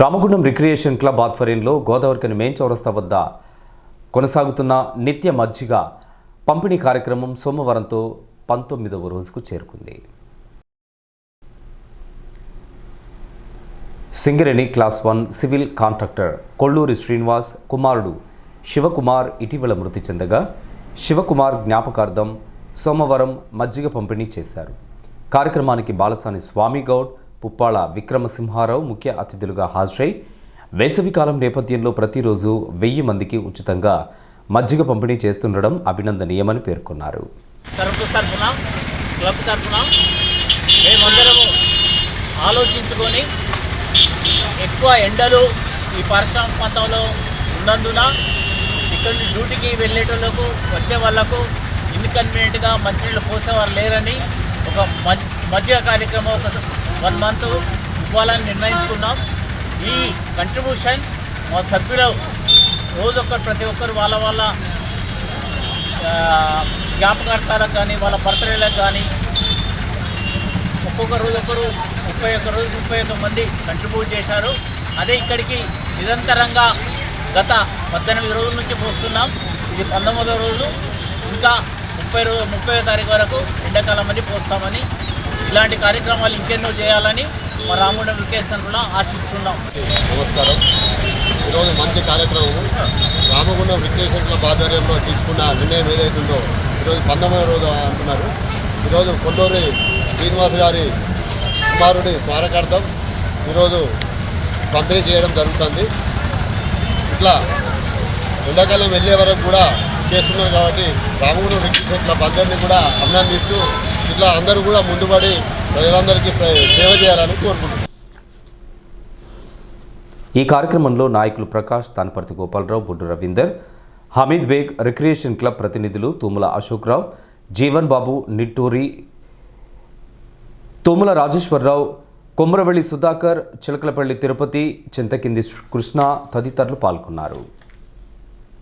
Ramagundam recreation club ఆధ్వర్యంలో Godavarikhani main చౌరస్తా వద్ద కొనసాగుతున్న నిత్య మజ్జిగ పంపిణీ కార్యక్రమం సోమవారంతో పంతొమ్మిదవ రోజుకు చేరుకుంది. Singareni class one civil contractor Kolluri Srinivas కుమారుడు శివకుమార్ ఇటీవల మృతి చెందగా శివకుమార్ జ్ఞాపకార్థం సోమవారం మజ్జిగ పంపిణీ చేశారు. కార్యక్రమానికి బాలసాని స్వామి గౌడ్ పుప్పాళ విక్రమసింహారావు ముఖ్య అతిథులుగా హాజరై వేసవికాలం నేపథ్యంలో ప్రతిరోజు వెయ్యి మందికి ఉచితంగా మజ్జిగ పంపిణీ చేస్తుండడం అభినందనీయమని పేర్కొన్నారు. తరఫున క్లబ్ తరఫున మేమందరము ఆలోచించుకొని ఎక్కువ ఎండలు ఈ పారిశ్రామిక ప్రాంతంలో ఉన్నందున ఇక్కడ డ్యూటీకి వెళ్ళేటోళ్ళకు వచ్చే వాళ్ళకు ఇన్కన్వీనియంట్గా మంచినీళ్ళు పోసేవారు లేరని ఒక మధ్య కార్యక్రమం ఒక వన్ మంత్ ఇవ్వాలని నిర్ణయించుకున్నాం. ఈ కంట్రిబ్యూషన్ మా సభ్యులు రోజు ఒక్కరు ప్రతి ఒక్కరు వాళ్ళ వాళ్ళ జ్ఞాపకార్థాలకు కానీ వాళ్ళ బర్త్డేలకు కానీ ఒక్కొక్క రోజు ఒకరు ముప్పై ఒక్క రోజు ముప్పై ఒక్క మంది కంట్రిబ్యూట్ చేశారు. అదే ఇక్కడికి నిరంతరంగా గత పద్దెనిమిది రోజుల నుంచి పోస్తున్నాం. ఇది పంతొమ్మిదో రోజు. ఇంకా ముప్పై రోజు ముప్పై తారీఖు వరకు ఎండాకాలం అని పోస్తామని ఇలాంటి కార్యక్రమాలు ఇంకెన్నో చేయాలని మా రామగుండం కూడా ఆశిస్తున్నాం. నమస్కారం. ఈరోజు మంచి కార్యక్రమం రామగుండం రిక్రియేషన్ ఆధ్వర్యంలో తీసుకున్న నిర్ణయం ఏదైతుందో ఈరోజు పంతొమ్మిదవ రోజు అంటున్నారు. ఈరోజు కొండూరి శ్రీనివాస్ గారి కుమారుడి స్మారకార్థం ఈరోజు పంపిణీ చేయడం జరుగుతుంది. ఇట్లా ఎండాకాలం వెళ్ళే వరకు కూడా చేస్తున్నారు కాబట్టి రామగుండం రిక్రియేషన్ అందరినీ కూడా అభినందిస్తూ ఇట్లా అందరూ కూడా ముందుపడి ప్రజలందరికీ సేవ చేయాలని కోరుకుంటున్నాను ఈ కార్యక్రమంలో నాయకులు ప్రకాష్ తానపర్తి గోపాలరావు బుడ్డు రవీందర్ హమీద్ బేగ్ రిక్రియేషన్ క్లబ్ ప్రతినిధులు తుమ్మల అశోక్రావు జీవన్ బాబు నిట్టూరి తుమ్మల రాజేశ్వరరావు కొమ్మరవెల్లి సుధాకర్ చిలకలపల్లి తిరుపతి చింతకింది కృష్ణ తదితరులు పాల్గొన్నారు.